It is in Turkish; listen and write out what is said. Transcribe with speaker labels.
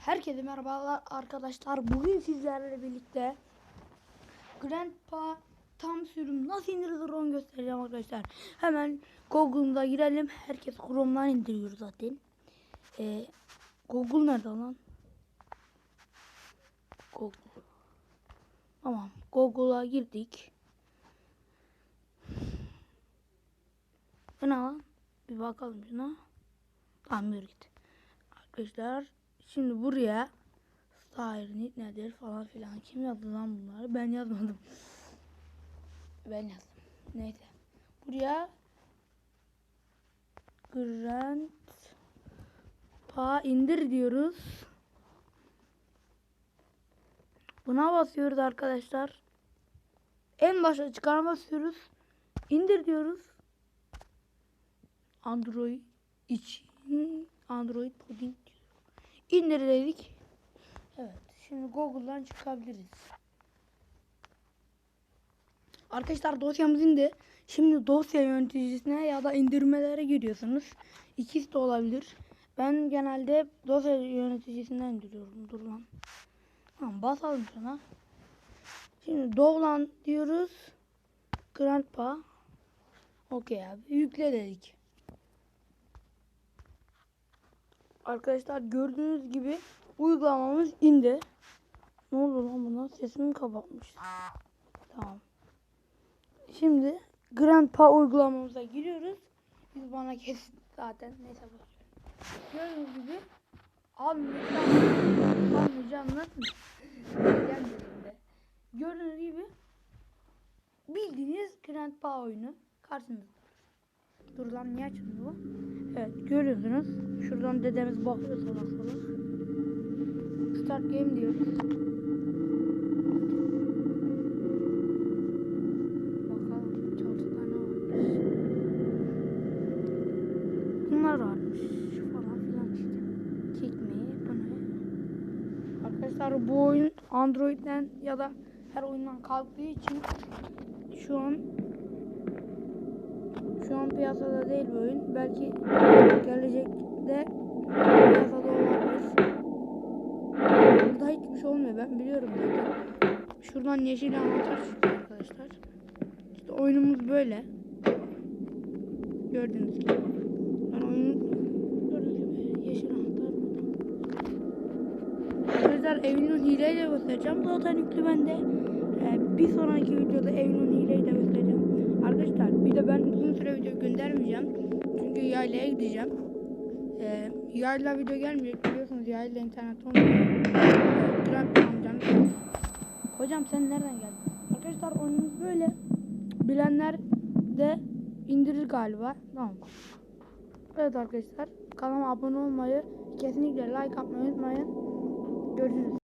Speaker 1: Herkese merhabalar arkadaşlar. Bugün sizlerle birlikte Grandpa tam sürüm nasıl indirilir onu göstereceğim arkadaşlar. Hemen Google'da girelim. Herkes Chrome'dan indiriyor zaten. Ee, Google nerede lan? Google. Tamam. Google'a girdik. Bu ne lan? Bir bakalım şuna. Tamam yürü git. Arkadaşlar şimdi buraya Style nedir falan filan. Kim yazdı lan bunları? Ben yazmadım. Ben yazdım. Neyse. Buraya Grand Pa indir diyoruz. Buna basıyoruz arkadaşlar. En başa çıkarma basıyoruz. İndir diyoruz. Android için Android pudding diyor. İndir dedik. Evet. Şimdi Google'dan çıkabiliriz. Arkadaşlar dosyamız indi. Şimdi dosya yöneticisine ya da indirmelere giriyorsunuz. İkisi de olabilir. Ben genelde dosya yöneticisinden indiriyorum. Dur lan. Tamam basalım şuna. Şimdi Dovlan diyoruz. Grandpa. Okey abi. Yükle dedik. Arkadaşlar gördüğünüz gibi uygulamamız indi. Ne oldu lan buna? Sesimi kapatmış. Tamam. Şimdi Grandpa uygulamamıza giriyoruz. Biz bana kesin zaten. Neyse boş ver. Gördüğünüz gibi almayacağım. Almayacağım nasıl? Gördüğünüz gibi bildiğiniz Grandpa oyunu karşınızda. Dur lan niye açıldı bu? Evet görüyorsunuz. Şuradan dedemiz bakıyor salak salak. Start game diyoruz. Bunlar varmış. Falan filan işte. Çekmeyi bu ne? Arkadaşlar bu oyun Android'den ya da her oyundan kalktığı için şu an şu an piyasada değil bu oyun. Belki gelecekte piyasada olabilir. Burada hiçbir şey olmuyor. Ben biliyorum zaten. Şuradan yeşil anahtar çıkıyor arkadaşlar. İşte oyunumuz böyle. Gördüğünüz gibi. Ben oyunu gördüğünüz gibi yeşil anahtar. Arkadaşlar Evin'in hileyle göstereceğim. Zaten yüklü bende. Ee, bir sonraki videoda Evin'in hileyle göstereceğim. Arkadaşlar de ben uzun süre video göndermeyeceğim. Çünkü yaylaya gideceğim. Ee, yayla video gelmeyecek biliyorsunuz yayla internet olmuyor. Ee, Grab amcam. Hocam sen nereden geldin? Arkadaşlar oyunumuz böyle. Bilenler de indirir galiba. Tamam. Evet arkadaşlar kanalıma abone olmayı kesinlikle like atmayı unutmayın. Görüşürüz.